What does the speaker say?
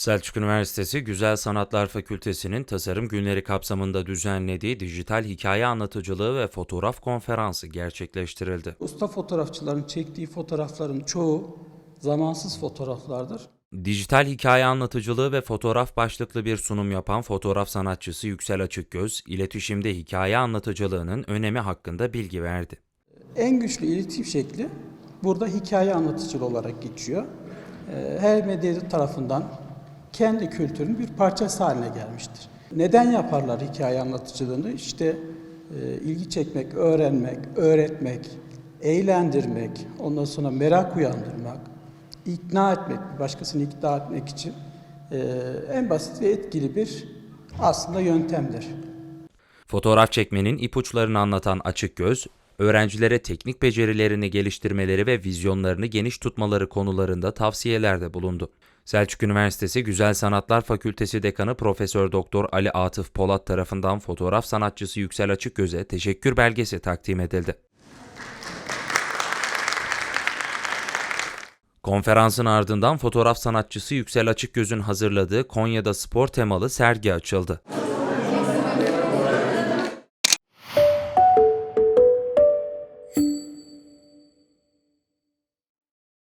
Selçuk Üniversitesi Güzel Sanatlar Fakültesi'nin Tasarım Günleri kapsamında düzenlediği dijital hikaye anlatıcılığı ve fotoğraf konferansı gerçekleştirildi. Usta fotoğrafçıların çektiği fotoğrafların çoğu zamansız fotoğraflardır. Dijital hikaye anlatıcılığı ve fotoğraf başlıklı bir sunum yapan fotoğraf sanatçısı Yüksel Açıkgöz, iletişimde hikaye anlatıcılığının önemi hakkında bilgi verdi. En güçlü iletişim şekli burada hikaye anlatıcılığı olarak geçiyor. Ee, Her medya tarafından kendi kültürün bir parçası haline gelmiştir. Neden yaparlar hikaye anlatıcılığını? İşte e, ilgi çekmek, öğrenmek, öğretmek, eğlendirmek, ondan sonra merak uyandırmak, ikna etmek, başkasını ikna etmek için e, en basit ve etkili bir aslında yöntemdir. Fotoğraf çekmenin ipuçlarını anlatan Açıkgöz, öğrencilere teknik becerilerini geliştirmeleri ve vizyonlarını geniş tutmaları konularında tavsiyelerde bulundu. Selçuk Üniversitesi Güzel Sanatlar Fakültesi Dekanı Profesör Doktor Ali Atıf Polat tarafından fotoğraf sanatçısı Yüksel Açıkgöz'e teşekkür belgesi takdim edildi. Konferansın ardından fotoğraf sanatçısı Yüksel Açıkgöz'ün hazırladığı Konya'da spor temalı sergi açıldı.